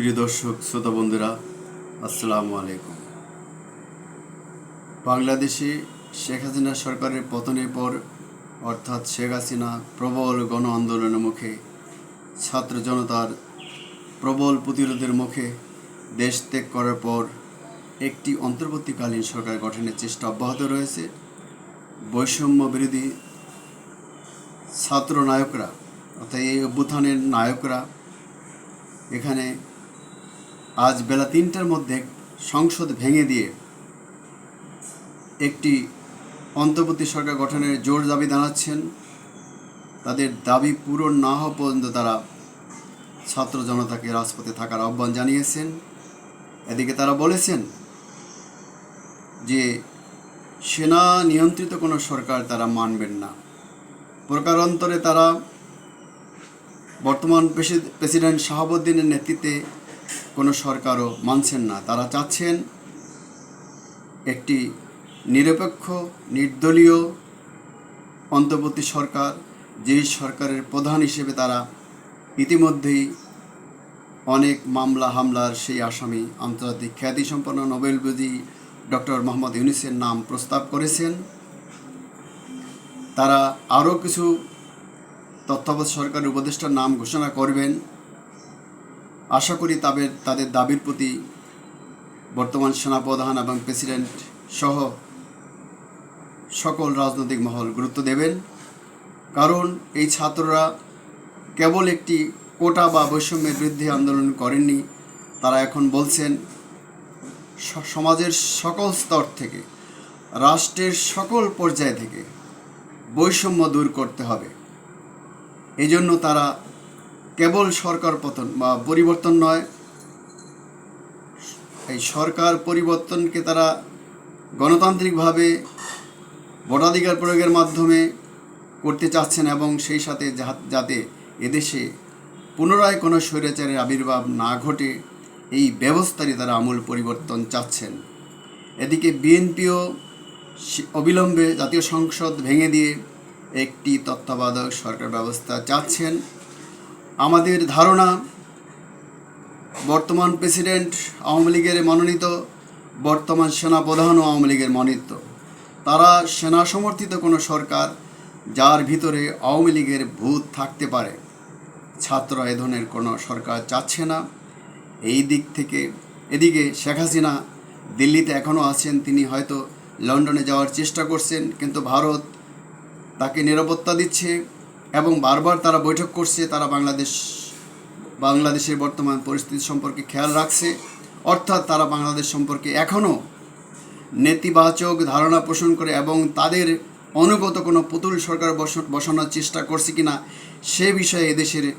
প্রিয় দর্শক, শ্রোতা বন্ধুরা, আসসালামু আলাইকুম। বাংলাদেশে শেখ হাসিনা সরকারের পতনের পর, অর্থাৎ শেখ হাসিনা প্রবল গণ আন্দোলনের মুখে, ছাত্র জনতার প্রবল প্রতিরোধের মুখে দেশ ত্যাগ করার পর একটি অন্তর্বর্তীকালীন সরকার গঠনের চেষ্টা অব্যাহত রয়েছে। বৈষম্য বিরোধী ছাত্র নায়করা, অর্থাৎ এই অভ্যুত্থানের নায়করা, এখানে আজ বেলা তিনটার মধ্যে সংসদ ভেঙে দিয়ে একটি অন্তর্বর্তী সরকার গঠনের জোর দাবি জানাচ্ছেন। তাদের দাবি পূরণ না হওয়া পর্যন্ত তারা ছাত্র জনতাকে রাজপথে থাকার আহ্বান জানিয়েছেন। এদিকে তারা বলেছেন যে সেনা নিয়ন্ত্রিত কোনো সরকার তারা মানবেন না। প্রকারান্তরে তারা বর্তমান প্রেসিডেন্ট শাহাবুদ্দিনের নেতৃত্বে কোনো সরকারও মানছেন না। তারা চাচ্ছেন একটি নিরপেক্ষ, নির্দলীয়, অন্তর্বর্তী সরকার, যেই সরকারের প্রধান হিসেবে তারা ইতিমধ্যেই অনেক মামলা হামলার সেই আসামি আন্তর্জাতিক খ্যাতিসম্পন্ন নোবেলবিজয়ী ডক্টর মোহাম্মদ ইউনিসের নাম প্রস্তাব করেছেন। তারা আরও কিছু তত্ত্বাবধায়ক সরকারের উপদেষ্টার নাম ঘোষণা করবেন। আশা করি তাদের তাদের দাবির প্রতি বর্তমান সেনাপ্রধান এবং প্রেসিডেন্ট সহ সকল রাজনৈতিক মহল গুরুত্ব দেবেন। কারণ এই ছাত্ররা কেবল একটি কোটা বা বৈষম্যের বিরুদ্ধে আন্দোলন করেননি, তারা এখন বলছেন সমাজের সকল স্তর থেকে, রাষ্ট্রের সকল পর্যায় থেকে বৈষম্য দূর করতে হবে। এই জন্য তারা কেবল সরকার পতন বা পরিবর্তন নয়, এই সরকার পরিবর্তনকে তারা গণতান্ত্রিকভাবে ভোটাধিকার প্রয়োগের মাধ্যমে করতে চাচ্ছেন এবং সেই সাথে যাতে এদেশে পুনরায় কোনো স্বৈরাচারের আবির্ভাব না ঘটে, এই ব্যবস্থারই তারা আমূল পরিবর্তন চাচ্ছেন। এদিকে বিএনপিও অবিলম্বে জাতীয় সংসদ ভেঙে দিয়ে একটি তত্ত্বাবধায়ক সরকার ব্যবস্থা চাচ্ছেন। আমাদের ধারণা, বর্তমান প্রেসিডেন্ট আওয়ামী লীগের মনোনীত, বর্তমান সেনাপ্রধানও আওয়ামী লীগের মনোনীত। তারা সেনা সমর্থিত কোনো সরকার যার ভিতরে আওয়ামী লীগের ভূত থাকতে পারে। ছাত্র এ ধরনের কোনো সরকার চাচ্ছে না। এই দিক থেকে এদিকে শেখ হাসিনা দিল্লিতে এখনও আছেন, তিনি হয়তো লন্ডনে যাওয়ার চেষ্টা করছেন, কিন্তু ভারত তাকে নিরাপত্তা দিচ্ছে। এবং বারবার তারা বৈঠক করছে, তারা বাংলাদেশ, বাংলাদেশের বর্তমান পরিস্থিতি সম্পর্কে খেয়াল রাখছে। অর্থাৎ তারা বাংলাদেশ সম্পর্কে এখনও নেতিবাচক ধারণা পোষণ করে এবং তাদের অনুগত কোনো পুতুল সরকার বস- বসানোর চেষ্টা করছে কিনা, সে বিষয়ে এদেশের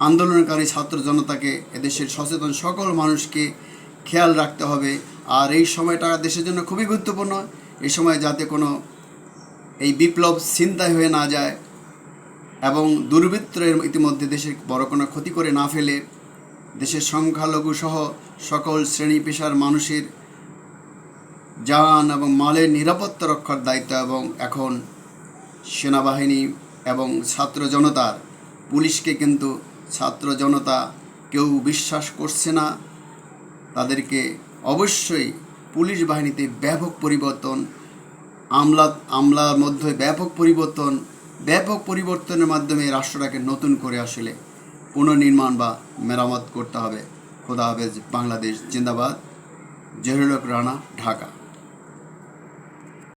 আন্দোলনকারী ছাত্র জনতাকে, এদেশের সচেতন সকল মানুষকে খেয়াল রাখতে হবে। আর এই সময়টা দেশের জন্য খুবই গুরুত্বপূর্ণ। এই সময় যাতে কোনো এই বিপ্লব চিন্তায় হয়ে না যায় এবং দুর্বৃত্তের ইতিমধ্যে দেশের বড় কোনো ক্ষতি করে না ফেলে দেশের সংখ্যালঘু সহ সকল শ্রেণি পেশার মানুষের জান এবং মালের নিরাপত্তা রক্ষার দায়িত্ব এবং এখন সেনাবাহিনী এবং ছাত্র জনতার। পুলিশকে কিন্তু ছাত্র জনতা কেউ বিশ্বাস করছে না। তাদেরকে অবশ্যই পুলিশ বাহিনীতে ব্যাপক পরিবর্তন, আমলা আমলার মধ্যে ব্যাপক পরিবর্তন ব্যাপক পরিবর্তনের মাধ্যমে রাষ্ট্রটাকে নতুন করে আসলে পুনর্নির্মাণ বা মেরামত করতে হবে। খোদা হাফেজ, বাংলাদেশ, জিন্দাবাদ। জহিরুল রানা, ঢাকা।